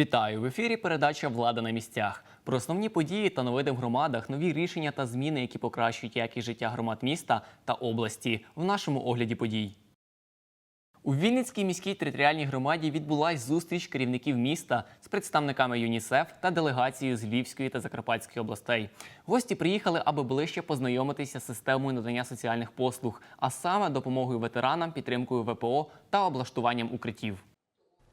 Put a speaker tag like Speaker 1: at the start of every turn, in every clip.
Speaker 1: Вітаю в ефірі. Передача Влада на місцях. Про основні події та новини в громадах, нові рішення та зміни, які покращують якість життя громад міста та області в нашому огляді подій. У Вінницькій міській територіальній громаді відбулась зустріч керівників міста з представниками ЮНІСЕФ та делегацією з Львівської та Закарпатської областей. Гості приїхали, аби ближче познайомитися з системою надання соціальних послуг, а саме допомогою ветеранам, підтримкою ВПО та облаштуванням укриттів.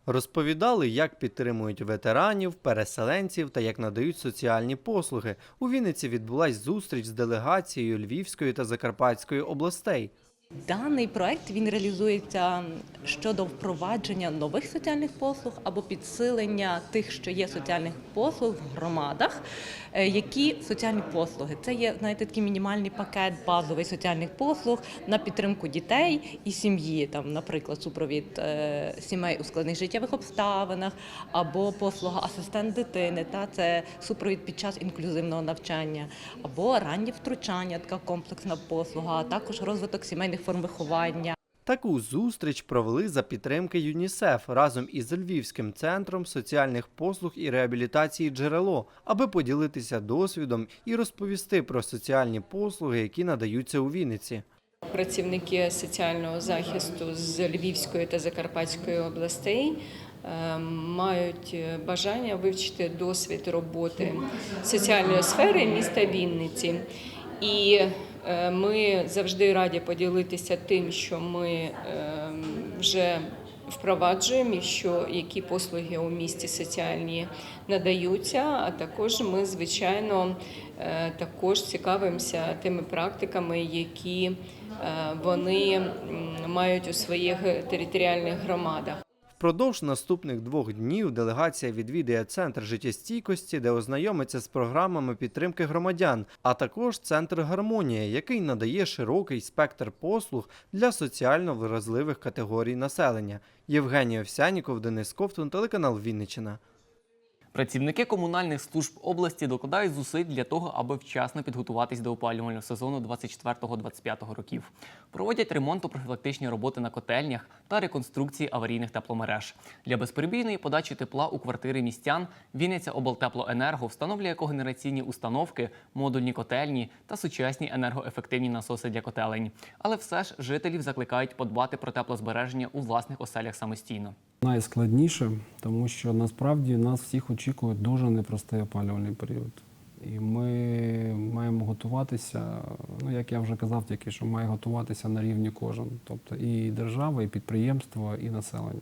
Speaker 2: Розповідали, як підтримують ветеранів, переселенців та як надають соціальні послуги. У Вінниці відбулась зустріч з делегацією Львівської та Закарпатської областей.
Speaker 3: Даний проект він реалізується щодо впровадження нових соціальних послуг або підсилення тих, що є соціальних послуг в громадах. Е, Які соціальні послуги? Це є знаєте, такий мінімальний пакет базовий соціальних послуг на підтримку дітей і сім'ї. Там, наприклад, супровід е, сімей у складних життєвих обставинах, або послуга асистент дитини. Та це супровід під час інклюзивного навчання, або раннє втручання, така комплексна послуга, а також розвиток сімейних форм виховання.
Speaker 2: Таку зустріч провели за підтримки ЮНІСЕФ разом із Львівським центром соціальних послуг і реабілітації джерело, аби поділитися досвідом і розповісти про соціальні послуги, які надаються у Вінниці.
Speaker 4: Працівники соціального захисту з Львівської та Закарпатської областей е, мають бажання вивчити досвід роботи соціальної сфери міста Вінниці. І е, ми завжди раді поділитися тим, що ми е, вже впроваджуємо, і що які послуги у місті соціальні надаються. А також ми, звичайно, е, також цікавимося тими практиками, які е, вони мають у своїх територіальних громадах.
Speaker 2: Впродовж наступних двох днів делегація відвідає центр життєстійкості, де ознайомиться з програмами підтримки громадян, а також центр гармонія, який надає широкий спектр послуг для соціально вразливих категорій населення. Євгеній Овсяніков, Денис Ковтун, телеканал Вінниччина.
Speaker 1: Працівники комунальних служб області докладають зусиль для того, аби вчасно підготуватись до опалювального сезону 24-25 років. Проводять ремонтно-профілактичні роботи на котельнях та реконструкції аварійних тепломереж. Для безперебійної подачі тепла у квартири містян Вінниця облтеплоенерго встановлює когенераційні установки, модульні котельні та сучасні енергоефективні насоси для котелень. Але все ж жителів закликають подбати про теплозбереження у власних оселях самостійно.
Speaker 5: Найскладніше, тому що насправді нас всіх очікує дуже непростий опалювальний період. І ми маємо готуватися, ну як я вже казав, тільки що має готуватися на рівні кожен, тобто і держава, і підприємство, і населення.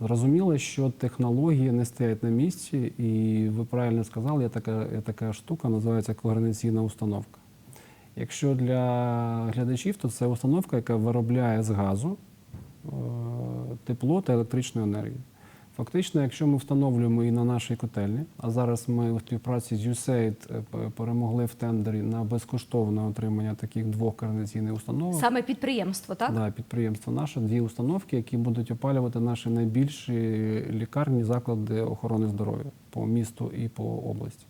Speaker 5: Зрозуміло, що технології не стоять на місці, і ви правильно сказали, є така, є така штука, називається когенераційна установка. Якщо для глядачів, то це установка, яка виробляє з газу тепло та електричну енергію. Фактично, якщо ми встановлюємо і на нашій котельні, а зараз ми у співпраці з USAID е, перемогли в тендері на безкоштовне отримання таких двох координаційних установок.
Speaker 6: Саме підприємство, так?
Speaker 5: Да, підприємство наше, дві установки, які будуть опалювати наші найбільші лікарні, заклади охорони здоров'я по місту і по області.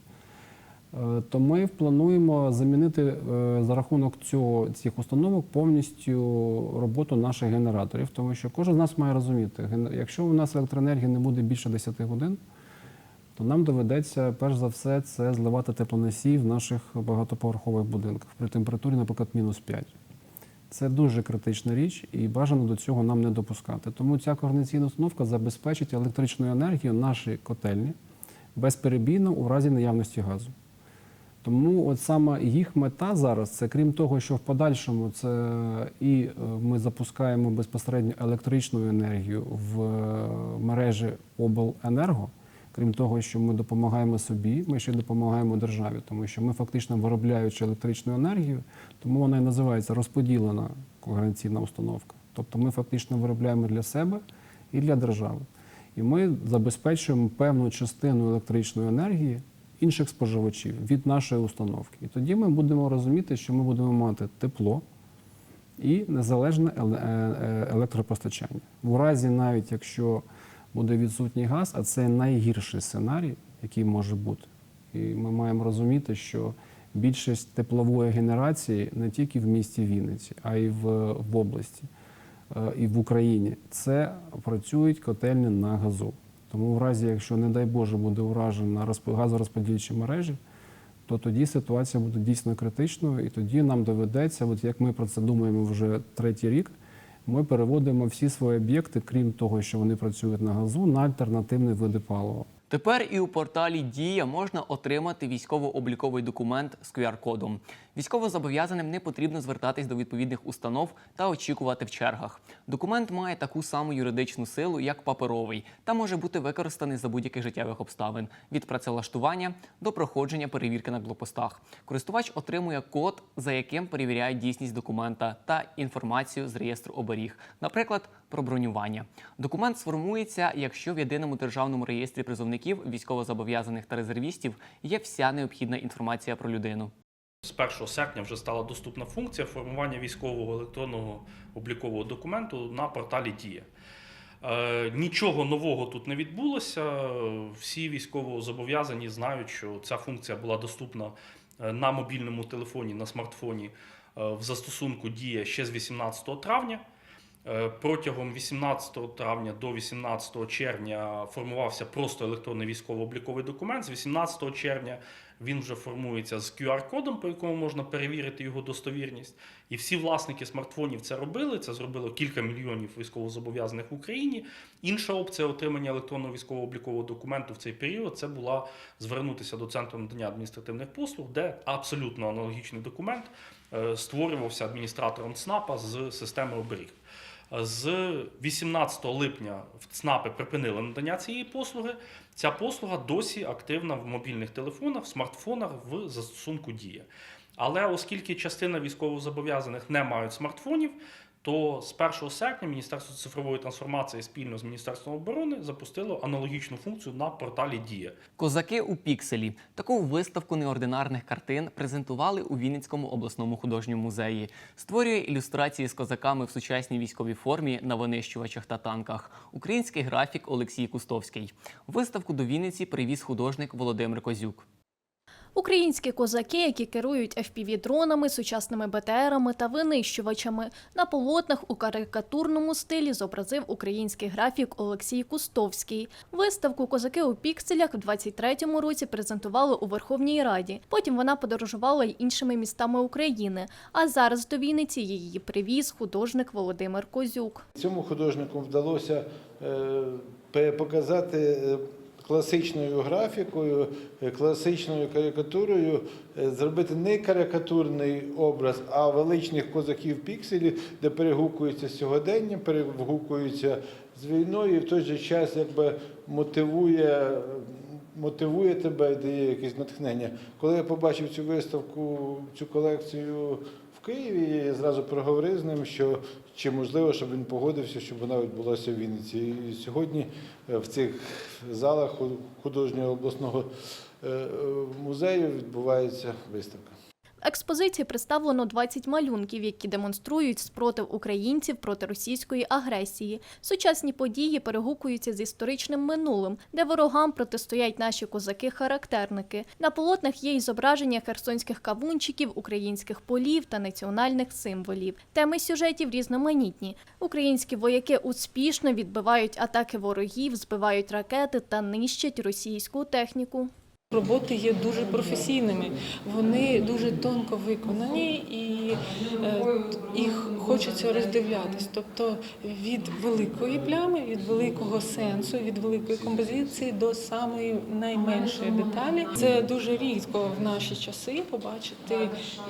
Speaker 5: Е, То ми плануємо замінити е, за рахунок цього, цих установок повністю роботу наших генераторів, тому що кожен з нас має розуміти, якщо у нас електроенергії не буде більше 10 годин, то нам доведеться перш за все це зливати теплоносії в наших багатоповерхових будинках при температурі, наприклад, мінус 5. Це дуже критична річ, і бажано до цього нам не допускати. Тому ця координаційна установка забезпечить електричну енергію наші котельні безперебійно у разі наявності газу. Тому от саме їх мета зараз це крім того, що в подальшому це і е, ми запускаємо безпосередньо електричну енергію в е, мережі обленерго. Крім того, що ми допомагаємо собі, ми ще допомагаємо державі, тому що ми фактично виробляючи електричну енергію, тому вона і називається розподілена когенераційна установка. Тобто ми фактично виробляємо для себе і для держави. І ми забезпечуємо певну частину електричної енергії інших споживачів від нашої установки. І тоді ми будемо розуміти, що ми будемо мати тепло і незалежне е, е, електропостачання. В разі, навіть якщо буде відсутній газ, а це найгірший сценарій, який може бути. І ми маємо розуміти, що більшість теплової генерації не тільки в місті Вінниці, а й в, в області е, і в Україні це працюють котельні на газу. Тому в разі, якщо, не дай Боже, буде уражена газорозподільчі мережі, то тоді ситуація буде дійсно критичною, і тоді нам доведеться, от як ми про це думаємо вже третій рік, ми переводимо всі свої об'єкти, крім того, що вони працюють на газу, на альтернативні види палива.
Speaker 1: Тепер і у порталі Дія можна отримати військово-обліковий документ з QR-кодом. Військовозобов'язаним не потрібно звертатись до відповідних установ та очікувати в чергах. Документ має таку саму юридичну силу, як паперовий, та може бути використаний за будь-яких життєвих обставин від працевлаштування до проходження перевірки на блокпостах. Користувач отримує код, за яким перевіряють дійсність документа та інформацію з реєстру оберіг, наприклад, про бронювання. Документ сформується, якщо в єдиному державному реєстрі призовників, військовозобов'язаних та резервістів є вся необхідна інформація про людину.
Speaker 6: З 1 серпня вже стала доступна функція формування військового електронного облікового документу на порталі Дія. Е, Нічого нового тут не відбулося. Всі військовозобов'язані знають, що ця функція була доступна е, на мобільному телефоні, на смартфоні е, в застосунку Дія ще з 18 травня. Е, Протягом 18 травня до 18 червня формувався просто електронний військово-обліковий документ. З 18 червня він вже формується з QR-кодом, по якому можна перевірити його достовірність. І всі власники смартфонів це робили. Це зробило кілька мільйонів військовозобов'язаних в Україні. Інша опція отримання електронного військово-облікового документу в цей період це була звернутися до центру надання адміністративних послуг, де абсолютно аналогічний документ е, створювався адміністратором ЦНАПа з системи оберіг. З 18 липня в ЦНАПи припинили надання цієї послуги. Ця послуга досі активна в мобільних телефонах, в смартфонах в застосунку Дія. Але оскільки частина військовозобов'язаних не мають смартфонів, то з 1 серпня Міністерство цифрової трансформації спільно з Міністерством оборони запустило аналогічну функцію на порталі Дія.
Speaker 1: Козаки у пікселі. Таку виставку неординарних картин презентували у Вінницькому обласному художньому музеї. Створює ілюстрації з козаками в сучасній військовій формі на винищувачах та танках. Український графік Олексій Кустовський. Виставку до Вінниці привіз художник Володимир Козюк.
Speaker 7: Українські козаки, які керують FPV-дронами, сучасними БТРами та винищувачами, на полотнах у карикатурному стилі зобразив український графік Олексій Кустовський. Виставку Козаки у пікселях в 23-му році презентували у Верховній Раді. Потім вона подорожувала й іншими містами України. А зараз до Вінниці її привіз художник Володимир Козюк.
Speaker 8: Цьому художнику вдалося е, показати е, класичною графікою, е, класичною карикатурою, е, зробити не карикатурний образ, а величних козаків пікселів, де перегукуються з сьогоденням, перегукуються з війною, і в той же час якби мотивує. Мотивує тебе, дає якесь натхнення. Коли я побачив цю виставку, цю колекцію Києві, і зразу проговорив з ним, що чи можливо, щоб він погодився, щоб вона відбулася в Вінниці. І сьогодні е, в цих залах художнього обласного е, е, музею відбувається виставка.
Speaker 7: Експозиції представлено 20 малюнків, які демонструють спротив українців проти російської агресії. Сучасні події перегукуються з історичним минулим, де ворогам протистоять наші козаки-характерники. На полотнах є й зображення херсонських кавунчиків, українських полів та національних символів. Теми сюжетів різноманітні. Українські вояки успішно відбивають атаки ворогів, збивають ракети та нищать російську техніку.
Speaker 9: Роботи є дуже професійними, вони дуже тонко виконані і е, їх хочеться роздивлятись. Тобто від великої плями, від великого сенсу, від великої композиції до самої найменшої деталі. Це дуже рідко в наші часи побачити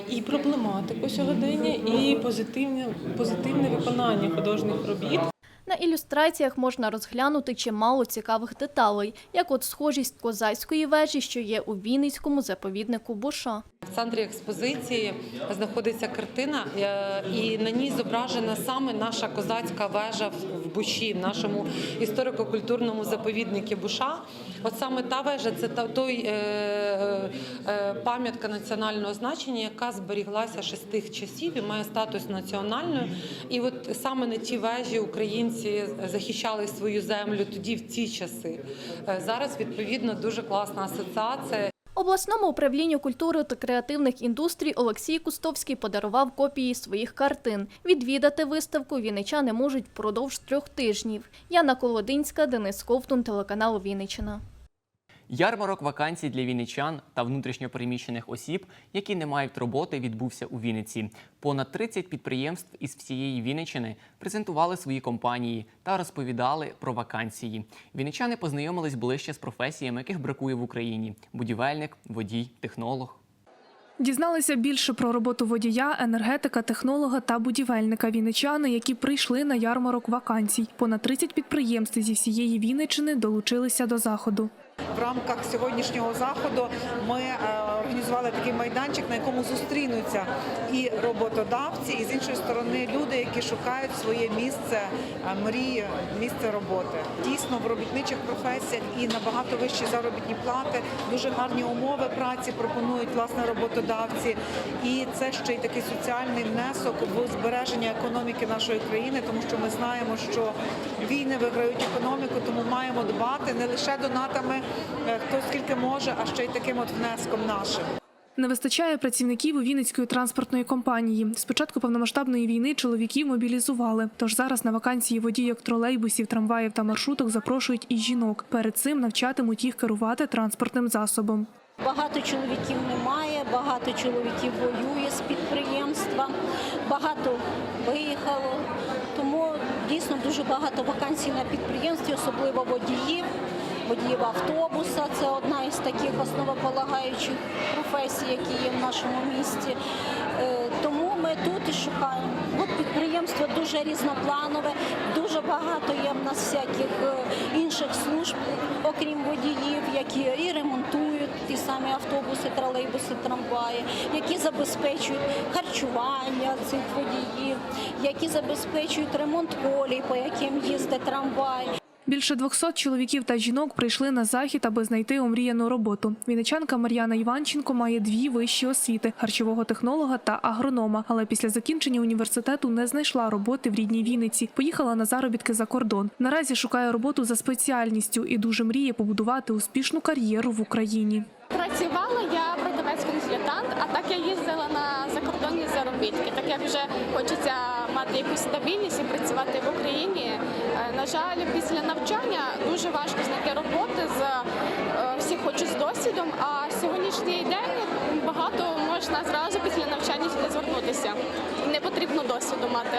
Speaker 9: і проблематику сьогодення, і позитивне, позитивне виконання художніх робіт.
Speaker 7: На ілюстраціях можна розглянути чимало цікавих деталей, як от схожість козацької вежі, що є у Вінницькому заповіднику Буша.
Speaker 10: В центрі експозиції знаходиться картина, е, і на ній зображена саме наша козацька вежа в- Буші, в нашому історико-культурному заповіднику Буша. От саме та вежа це той е, е, е, пам'ятка національного значення, яка зберіглася ще з тих часів і має статус національної. І от саме на тій вежі українці захищали свою землю тоді в ці часи. Зараз відповідно дуже класна асоціація
Speaker 7: Обласному управлінню культури та креативних індустрій Олексій Кустовський подарував копії своїх картин. Відвідати виставку вінничани можуть впродовж трьох тижнів. Яна Колодинська, Денис Ковтун, телеканал Вінниччина.
Speaker 1: Ярмарок вакансій для вінничан та внутрішньопереміщених осіб, які не мають роботи, відбувся у Вінниці. Понад 30 підприємств із всієї Вінниччини презентували свої компанії та розповідали про вакансії. Вінничани познайомились ближче з професіями, яких бракує в Україні: будівельник, водій, технолог.
Speaker 11: Дізналися більше про роботу водія, енергетика, технолога та будівельника вінничани, які прийшли на ярмарок вакансій. Понад 30 підприємств зі всієї Вінничини долучилися до заходу.
Speaker 12: В рамках сьогоднішнього заходу ми е, організували такий майданчик, на якому зустрінуться і роботодавці, і з іншої сторони люди, які шукають своє місце е, мрії, місце роботи. Дійсно, в робітничих професіях і набагато вищі заробітні плати, дуже гарні умови праці пропонують власне роботодавці. І це ще й такий соціальний внесок в збереження економіки нашої країни, тому що ми знаємо, що війни виграють економіку, тому маємо дбати не лише донатами, е, хто скільки може, а ще й таким от внеском нашим.
Speaker 11: Не вистачає працівників у Вінницької транспортної компанії. З початку повномасштабної війни чоловіків мобілізували. Тож зараз на вакансії водійок тролейбусів, трамваїв та маршруток запрошують і жінок. Перед цим навчатимуть їх керувати транспортним засобом.
Speaker 13: Багато чоловіків немає, багато чоловіків воює з підприємства, багато виїхало. Тому дійсно дуже багато вакансій на підприємстві, особливо водіїв, водіїв автобуса. Це одна із таких основополагаючих професій, які є в нашому місті. Е, Тому ми тут і шукаємо. От підприємство дуже різнопланове, дуже багато є в нас всяких е, інших служб, окрім водіїв, які і ремонтують ті самі автобуси, тролейбуси, трамваї, які забезпечують харчування цих водіїв, які забезпечують ремонт колій, по яким їздить трамвай.
Speaker 11: Більше 200 чоловіків та жінок прийшли на захід, аби знайти омріяну роботу. Вінничанка Мар'яна Іванченко має дві вищі освіти харчового технолога та агронома. Але після закінчення університету не знайшла роботи в рідній Вінниці. Поїхала на заробітки за кордон. Наразі шукає роботу за спеціальністю і дуже мріє побудувати успішну кар'єру в Україні.
Speaker 14: Працювала я продавець-консультант, а так я їздила на закордонні заробітки. Так як вже хочеться мати якусь стабільність і працювати в Україні. Жаль, після навчання дуже важко знайти роботи з е, всі хочуть з досвідом. А сьогоднішній день багато можна зразу після навчання сюди звернутися. Не потрібно досвіду мати.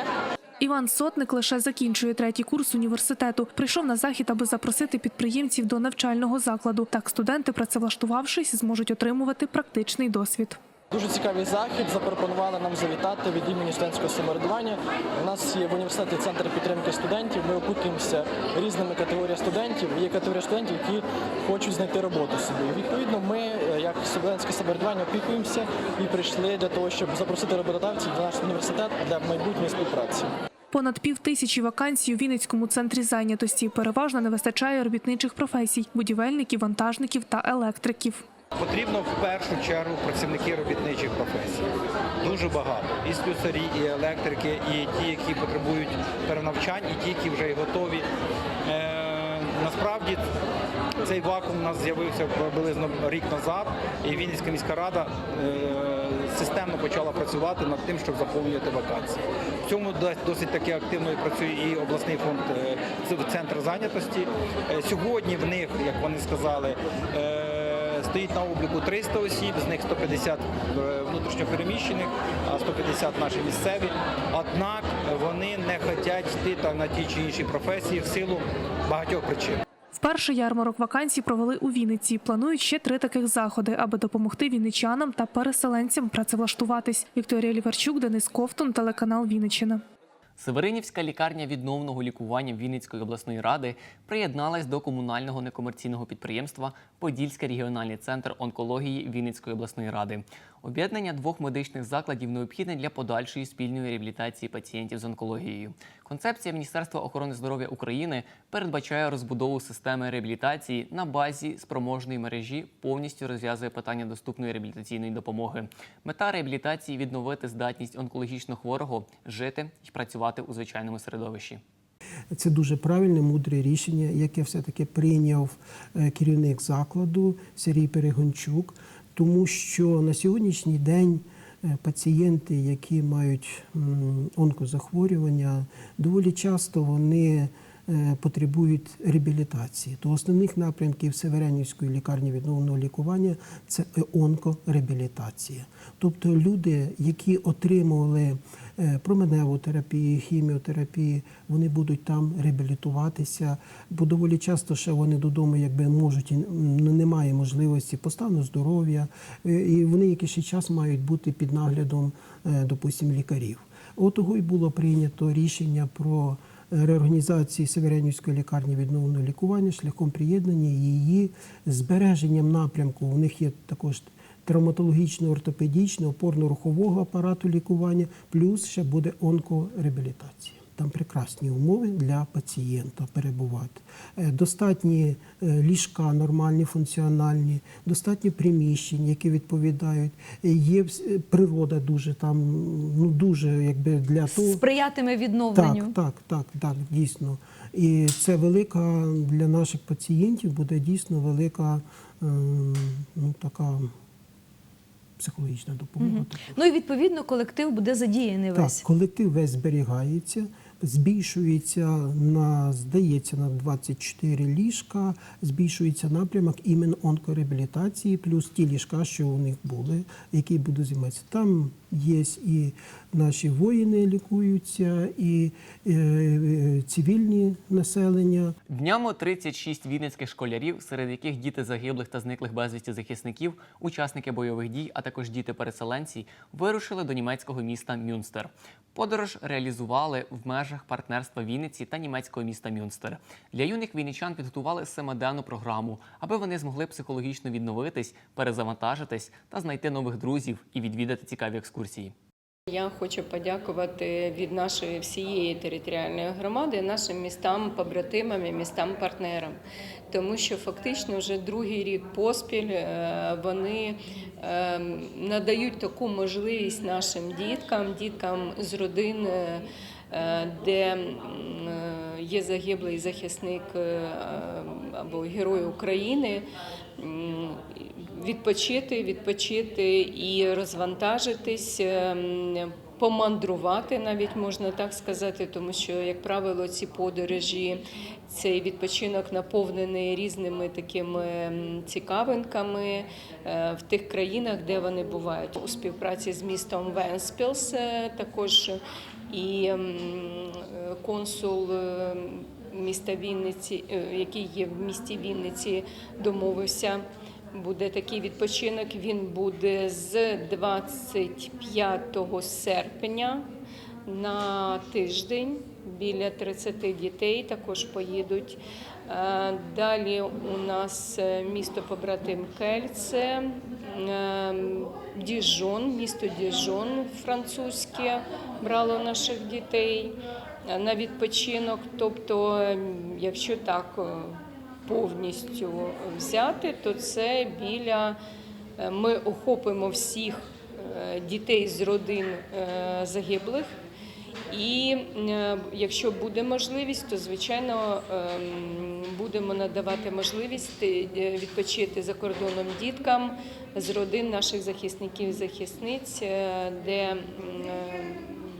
Speaker 11: Іван Сотник лише закінчує третій курс університету. Прийшов на захід, аби запросити підприємців до навчального закладу. Так студенти, працевлаштувавшись, зможуть отримувати практичний досвід.
Speaker 15: Дуже цікавий захід. Запропонували нам завітати від імені студентського самоврядування. У нас є в університеті центр підтримки студентів. Ми опікуємося різними категоріями студентів. Є категорія студентів, які хочуть знайти роботу собі. Відповідно, ми, е, як студентське самоврядування, опікуємося і прийшли для того, щоб запросити роботодавців до наш університет для майбутньої співпраці.
Speaker 11: Понад пів тисячі вакансій у Вінницькому центрі зайнятості. Переважно не вистачає робітничих професій будівельників, вантажників та електриків.
Speaker 16: Потрібно в першу чергу працівники робітничих професій. Дуже багато. І слюсарі, і електрики, і ті, які потребують перенавчань, і ті, які вже й готові. Е, насправді цей вакуум у нас з'явився приблизно рік назад, і Вінницька міська рада е, системно почала працювати над тим, щоб заповнювати вакансії. В цьому досить таки активно і працює і обласний фонд е, центр зайнятості. Сьогодні в них, як вони сказали, Стоїть на обліку 300 осіб, з них 150 е, внутрішньопереміщених, а 150 наші місцеві. Однак вони не хочуть йти там на ті чи інші професії в силу багатьох причин.
Speaker 11: Вперше ярмарок вакансій провели у Вінниці. Планують ще три таких заходи, аби допомогти вінничанам та переселенцям працевлаштуватись. Вікторія Ліварчук, Денис Ковтун, телеканал Вінниччина.
Speaker 1: Северинівська лікарня відновного лікування Вінницької обласної ради приєдналась до комунального некомерційного підприємства Подільський регіональний центр онкології Вінницької обласної ради. Об'єднання двох медичних закладів необхідне для подальшої спільної реабілітації пацієнтів з онкологією. Концепція Міністерства охорони здоров'я України передбачає розбудову системи реабілітації на базі спроможної мережі, повністю розв'язує питання доступної реабілітаційної допомоги. Мета реабілітації відновити здатність онкологічно хворого жити і працювати у звичайному середовищі.
Speaker 17: це дуже правильне, мудре рішення, яке все-таки прийняв е, керівник закладу Сергій Перегончук, тому що на сьогоднішній день е, пацієнти, які мають онкозахворювання, доволі часто вони е, потребують реабілітації. То основних напрямків Северенівської лікарні відновленого лікування це онкореабілітація. Тобто люди, які отримували променеву терапію, хіміотерапію, вони будуть там реабілітуватися, бо доволі часто ще вони додому, якби можуть, і, ну, немає можливості по стану здоров'я, е, і вони якийсь час мають бути під наглядом, е, допустимо, лікарів. От того й було прийнято рішення про реорганізації Северенівської лікарні відновленого лікування шляхом приєднання її збереженням напрямку. У них є також травматологічно-ортопедічного, опорно-рухового апарату лікування, плюс ще буде онкореабілітація. Там прекрасні умови для пацієнта перебувати. Е, Достатні е, ліжка нормальні, функціональні, достатньо приміщень, які відповідають. Е, Є природа дуже там, ну дуже якби для того.
Speaker 18: Сприятиме відновленню.
Speaker 17: Так, так, так, так, дійсно. І це велика для наших пацієнтів буде дійсно велика ем, ну, така психологічна допомога.
Speaker 18: Угу. Ну і відповідно колектив буде задіяний
Speaker 17: Так,
Speaker 18: весь.
Speaker 17: колектив весь зберігається, збільшується на, здається, на 24 ліжка, збільшується напрямок іменно онкореабілітації, плюс ті ліжка, що у них були, які будуть займатися. Там є і наші воїни лікуються, і е, е, цивільні населення.
Speaker 1: Днями 36 вінницьких школярів, серед яких діти загиблих та зниклих безвісті захисників, учасники бойових дій, а також діти-переселенці, вирушили до німецького міста Мюнстер. Подорож реалізували в межах партнерства Вінниці та німецького міста Мюнстер. Для юних вінничан підготували семиденну програму, аби вони змогли психологічно відновитись, перезавантажитись та знайти нових друзів і відвідати цікаві екскурсії.
Speaker 4: Я хочу подякувати від нашої всієї територіальної громади нашим містам, побратимам і містам партнерам, тому що фактично вже другий рік поспіль е, вони е, надають таку можливість нашим діткам, діткам з родин. е, Де є загиблий захисник або герой України, відпочити, відпочити і розвантажитись, ем, помандрувати, навіть можна так сказати, тому що, як правило, ці подорожі, цей відпочинок наповнений різними такими ем, цікавинками е, в тих країнах, де вони бувають у співпраці з містом Венспілс, е, також і ем, консул. е, Міста Вінниці, який є в місті Вінниці, домовився Буде такий відпочинок. Він буде з 25 серпня на тиждень. Біля 30 дітей також поїдуть. Е, Далі у нас е, місто побратим Кельце, е, Діжон, місто Діжон французьке брало наших дітей на відпочинок. Тобто, якщо так повністю взяти, то це біля е, ми охопимо всіх е, дітей з родин е, загиблих. І якщо буде можливість, то звичайно ем, будемо надавати можливість відпочити за кордоном діткам з родин наших захисників і захисниць, де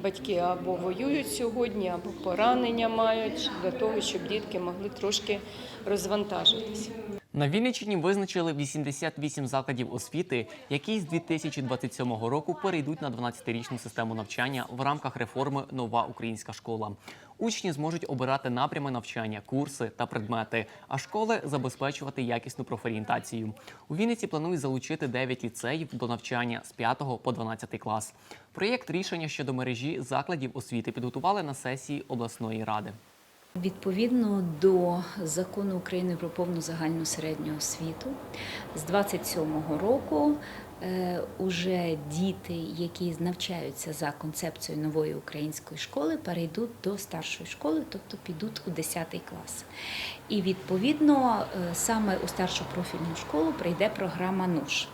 Speaker 4: батьки або воюють сьогодні, або поранення мають для того, щоб дітки могли трошки розвантажитися.
Speaker 1: На Вінниччині визначили 88 закладів освіти, які з 2027 року перейдуть на 12-річну систему навчання в рамках реформи Нова українська школа. Учні зможуть обирати напрями навчання, курси та предмети, а школи забезпечувати якісну профорієнтацію. У Вінниці планують залучити 9 ліцеїв до навчання з 5 по 12 клас. Проєкт рішення щодо мережі закладів освіти підготували на сесії обласної ради.
Speaker 19: Відповідно до закону України про повну загальну середню освіту, з 27-го року е, уже діти, які навчаються за концепцією нової української школи, перейдуть до старшої школи, тобто підуть у 10 клас. І відповідно е, саме у старшу профільну школу прийде програма НУШ.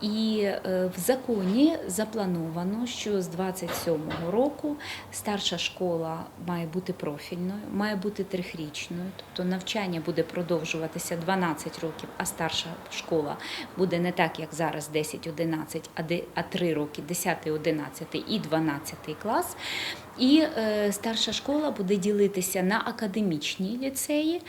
Speaker 19: І е, в законі заплановано, що з 27-го року старша школа має бути профільною, має бути трьохрічною, тобто навчання буде продовжуватися 12 років, а старша школа буде не так, як зараз 10-11, а де- а 3 роки 10, 11 і 12 клас. І е, старша школа буде ділитися на академічні ліцеї.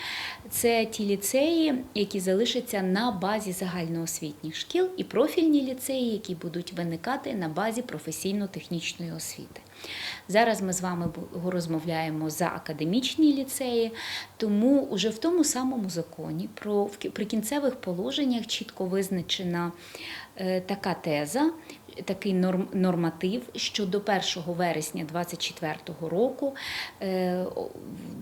Speaker 19: Це ті ліцеї, які залишаться на базі загальноосвітніх шкіл, і профільні ліцеї, які будуть виникати на базі професійно-технічної освіти. Зараз ми з вами розмовляємо за академічні ліцеї, тому уже в тому самому законі про в кі- прикінцевих положеннях чітко визначена е, така теза, такий норм, норматив, що до 1 вересня 2024 року е,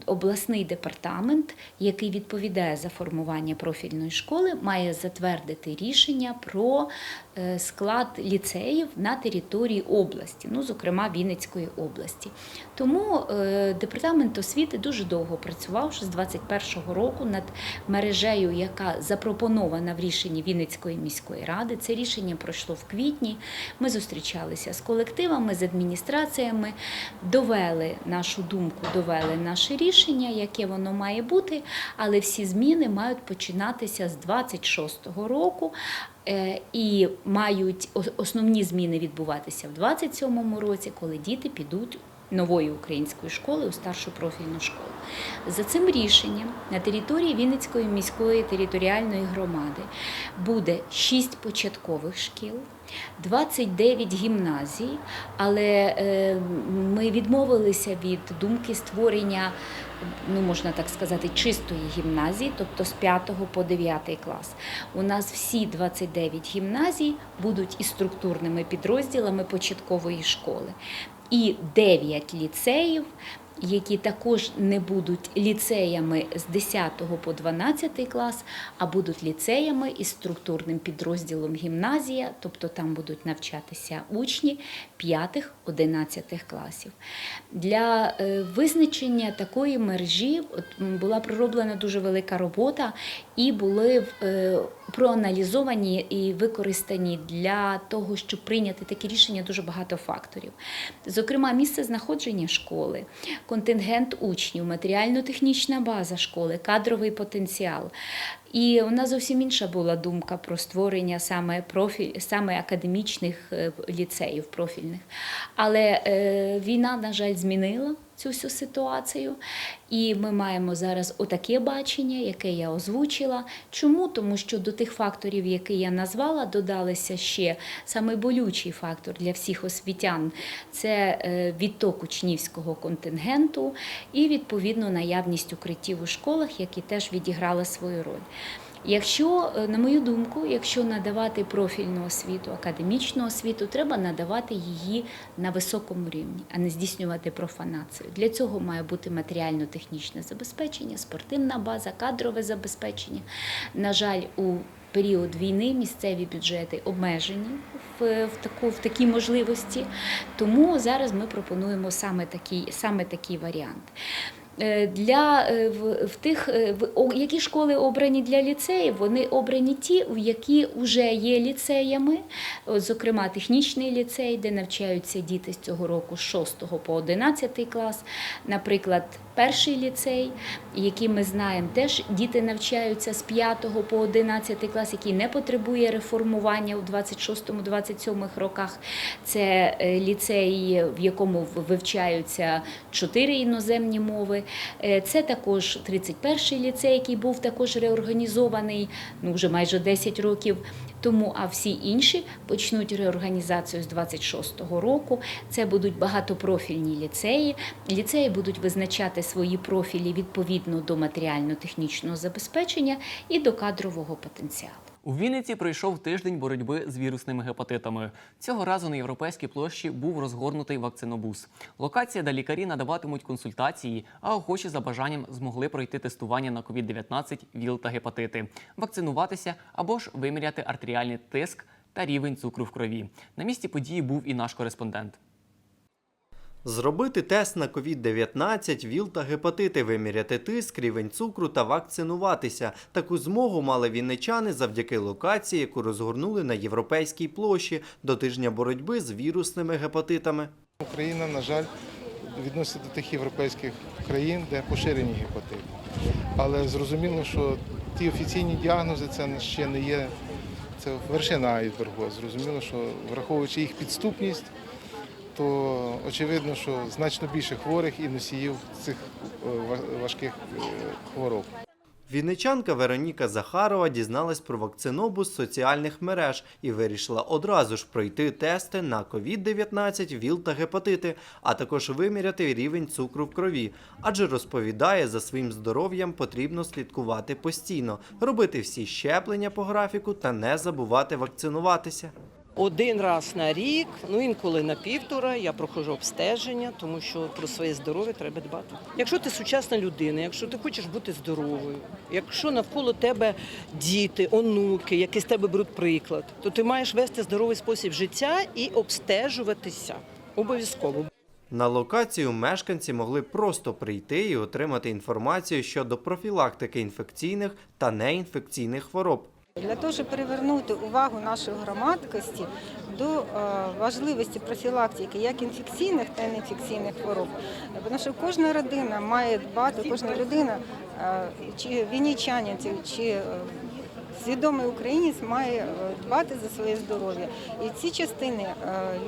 Speaker 19: обласний департамент, який відповідає за формування профільної школи, має затвердити рішення про е, склад ліцеїв на території області, ну, зокрема Вінницької області. Тому е, департамент освіти дуже довго працював ще з 2021 року над мережею, яка запропонована в рішенні Вінницької міської ради. Це рішення пройшло в квітні. Ми зустрічалися з колективами, з адміністраціями, довели нашу думку, довели наше рішення, яке воно має бути, але всі зміни мають починатися з 26-го року. Е, І мають основні зміни відбуватися в 27-му році, коли діти підуть нової української школи у старшу профільну школу. За цим рішенням на території Вінницької міської територіальної громади буде 6 початкових шкіл. 29 гімназій, але е, ми відмовилися від думки створення, ну можна так сказати, чистої гімназії, тобто з 5 по 9 клас. У нас всі 29 гімназій будуть і структурними підрозділами початкової школи. І 9 ліцеїв, які також не будуть ліцеями з 10 по 12 клас, а будуть ліцеями із структурним підрозділом гімназія, тобто там будуть навчатися учні 5-11 класів. Для е, визначення такої мережі була пророблена дуже велика робота, і були е, проаналізовані і використані для того, щоб прийняти такі рішення дуже багато факторів. Зокрема, місце знаходження школи, контингент учнів, матеріально-технічна база школи, кадровий потенціал. І у нас зовсім інша була думка про створення саме профіль, саме академічних е, ліцеїв профільних. Але е, війна, на жаль, змінила цю всю ситуацію. І ми маємо зараз отаке бачення, яке я озвучила. Чому? Тому що до тих факторів, які я назвала, додалися ще саме болючий фактор для всіх освітян це е, відток учнівського контингенту і відповідно наявність укриттів у школах, які теж відіграли свою роль. Якщо, е, на мою думку, якщо надавати профільну освіту, академічну освіту, треба надавати її на високому рівні, а не здійснювати профанацію. Для цього має бути матеріально-технічне забезпечення, спортивна база, кадрове забезпечення. На жаль, у період війни місцеві бюджети обмежені в, в, таку, в такій можливості. Тому зараз ми пропонуємо саме такий, саме такий варіант. Е, Для е, в, тих, е, в- які школи обрані для ліцеїв, вони обрані ті, в які вже є ліцеями, зокрема технічний ліцей, де навчаються діти з цього року з 6 по 11 клас, наприклад, перший ліцей, який ми знаємо, теж діти навчаються з 5 по 11 клас, який не потребує реформування у 26-27 роках. Це е, ліцей, в якому вивчаються чотири іноземні мови. Е, Це також 31-й ліцей, який був також реорганізований ну, вже майже 10 років тому, а всі інші почнуть реорганізацію з 26-го року. Це будуть багатопрофільні ліцеї. Ліцеї будуть визначати свої профілі відповідно до матеріально-технічного забезпечення і до кадрового потенціалу.
Speaker 1: У Вінниці пройшов тиждень боротьби з вірусними гепатитами. Цього разу на європейській площі був розгорнутий вакцинобус. Локація, де лікарі надаватимуть консультації, а охочі за бажанням змогли пройти тестування на COVID-19, ВІЛ та гепатити, вакцинуватися або ж виміряти артеріальний тиск та рівень цукру в крові. На місці події був і наш кореспондент.
Speaker 2: Зробити тест на COVID-19, ВІЛ та гепатити, виміряти тиск, рівень цукру та вакцинуватися. Таку змогу мали вінничани завдяки локації, яку розгорнули на європейській площі до тижня боротьби з вірусними гепатитами.
Speaker 20: Україна, на жаль, відноситься до тих європейських країн, де поширені гепатити. Але зрозуміло, що ті офіційні діагнози це ще не є це вершина айсбергу. Зрозуміло, що враховуючи їх підступність, то очевидно, що значно більше хворих і носіїв цих е, важких е, хвороб.
Speaker 2: Вінничанка Вероніка Захарова дізналась про вакцинобу з соціальних мереж і вирішила одразу ж пройти тести на COVID-19, ВІЛ та гепатити, а також виміряти рівень цукру в крові. Адже розповідає, за своїм здоров'ям потрібно слідкувати постійно, робити всі щеплення по графіку та не забувати вакцинуватися.
Speaker 21: Один раз на рік, ну інколи на півтора, я проходжу обстеження, тому що про своє здоров'я треба дбати. Якщо ти сучасна людина, якщо ти хочеш бути здоровою, якщо навколо тебе діти, онуки, які з тебе беруть приклад, то ти маєш вести здоровий спосіб життя і обстежуватися обов'язково.
Speaker 2: На локацію мешканці могли просто прийти і отримати інформацію щодо профілактики інфекційних та неінфекційних хвороб.
Speaker 22: Для того, щоб привернути увагу нашої громадськості до е, важливості профілактики як інфекційних та неінфекційних хвороб, тому що кожна родина має дбати, кожна людина, е, чи вінничанин, чи- чи е, свідомий українець має е, дбати за своє здоров'я. І ці частини е,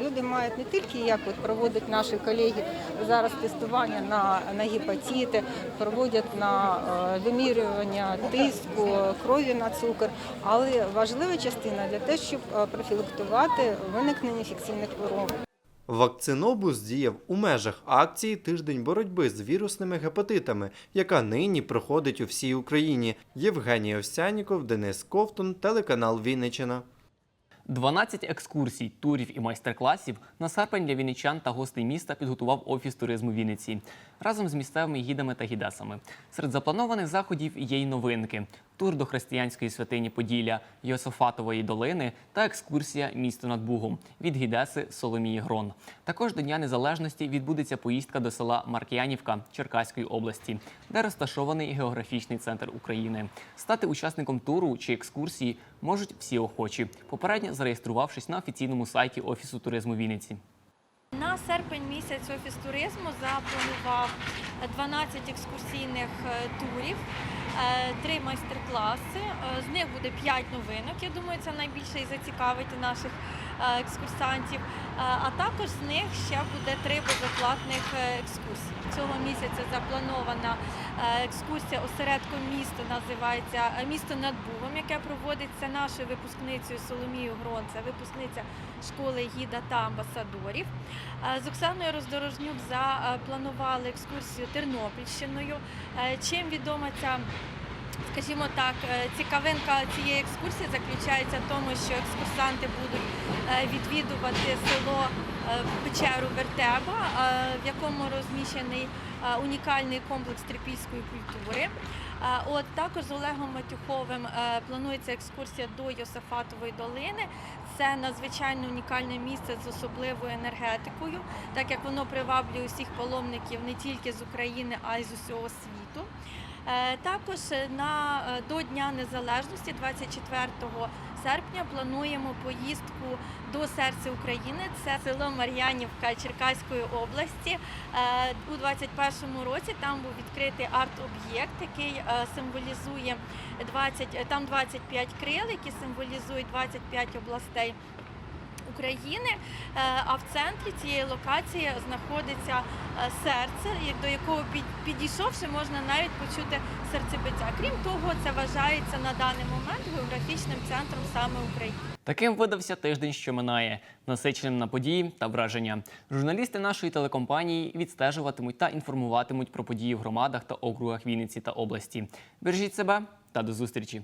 Speaker 22: люди мають не тільки як от проводять наші колеги зараз тестування на, на гепатити, проводять на е, вимірювання тиску, крові на цукор, але важлива частина для того, щоб профілактувати виникнення інфекційних хвороб.
Speaker 2: Вакцинобус діяв у межах акції Тиждень боротьби з вірусними гепатитами, яка нині проходить у всій Україні. Євгеній Овсяніков, Денис Ковтун, телеканал Вінниччина.
Speaker 1: 12 екскурсій, турів і майстер-класів на серпень для вінничан та гостей міста підготував офіс туризму Вінниці разом з місцевими гідами та гідесами. Серед запланованих заходів є й новинки: тур до християнської святині Поділля, Йософатової долини та екскурсія місто над Бугом від гідеси Соломії Грон. Також до Дня Незалежності відбудеться поїздка до села Маркіянівка Черкаської області, де розташований географічний центр України. Стати учасником туру чи екскурсії можуть всі охочі, попередньо зареєструвавшись на офіційному сайті Офісу туризму Вінниці.
Speaker 23: На серпень місяць офіс туризму запланував 12 екскурсійних е, турів, три майстер-класи. Е, З них буде п'ять новинок. Я думаю, це найбільше і зацікавить наших е, екскурсантів. Е, А також з них ще буде три безоплатних е, екскурсії. Цього місяця запланована е, екскурсія осередком міста, називається е, місто над Бугом, яке проводиться нашою випускницею Соломією Грон. Це випускниця школи гіда та амбасадорів. Е, З Оксаною Роздорожнюк запланували екскурсію Тернопільщиною. Е, Чим відома ця Скажімо так, е, цікавинка цієї екскурсії заключається в тому, що екскурсанти будуть е, відвідувати село е, печеру Вертеба, в якому розміщений унікальний комплекс трипільської культури. От також з Олегом Матюховим планується екскурсія до Йосифатової долини. Це надзвичайно унікальне місце з особливою енергетикою, так як воно приваблює усіх паломників не тільки з України, а й з усього світу. Е, Також на е, до Дня Незалежності, 24 серпня, плануємо поїздку до серця України. Це село Мар'янівка Черкаської області. Е, У 2021 році там був відкритий арт-об'єкт, який е, символізує 20, е, там 25 крил, які символізують 25 областей. України, Е, а в центрі цієї локації знаходиться е, серце, до якого підійшовши, можна навіть почути серцебиття. Крім того, це вважається на даний момент географічним центром саме України.
Speaker 1: Таким видався тиждень, що минає, насиченим на події та враження. Журналісти нашої телекомпанії відстежуватимуть та інформуватимуть про події в громадах та округах Вінниці та області. Бережіть себе та до зустрічі!